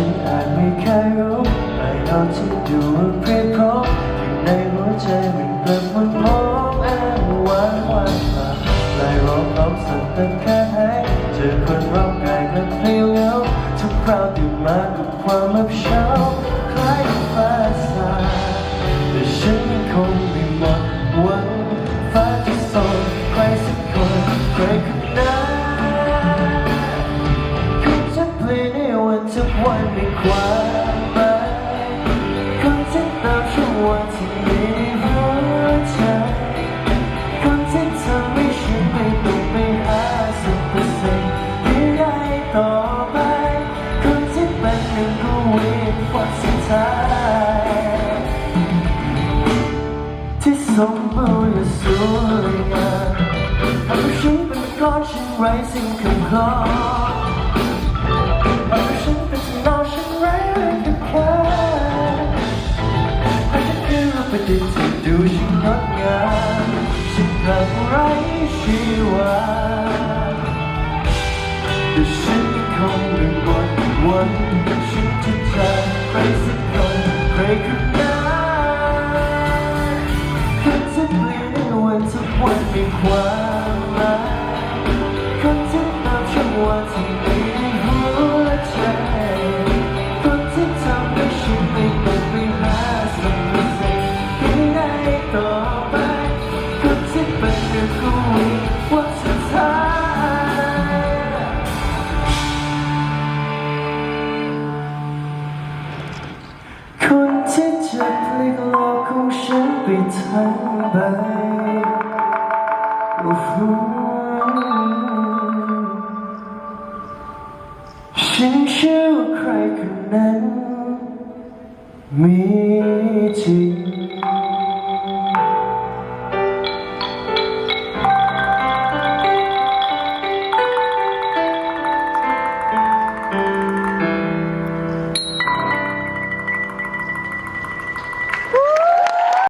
ฉันอาจไม่เคยรู้ไปนอนที่ดูว่าเพรียพร้อมอยู่ในหัวใจมันเปิดมันพร้อมแอบหวานหวานมาลาร้องรองสั่นเต้นแค่ไหนเจอคนร้องไห้และเพลียวเหงาทุกคราวตื่นมากับความอับเฉา มีความหมายคนที่ตามช่วงวันที่มีหัวใจคนที่เทำให้ฉันไม่ต้องไปหาสักเปอร์เซ็นต์ที่ได้ต่อไปคนที่เป็นหนึ่งผู้วิวันสุดท้ายที่สมบูรณ์สวยงามทำให้ฉันเป็นก้อนฉันไร้สิ่งคำขอ คือรูปประดิษฐ์ที่ดูฉันงดงามฉันกลับไร้ชีวาแต่ฉันยังคงไม่หมดหวันฉันจะจากไปสักคนใครคนนั้นคนที่เปลี่ยนวันสักวันมีความ ทั้งใบโอ้โหฉันเชื่อว่าใครคนนั้น มีจริง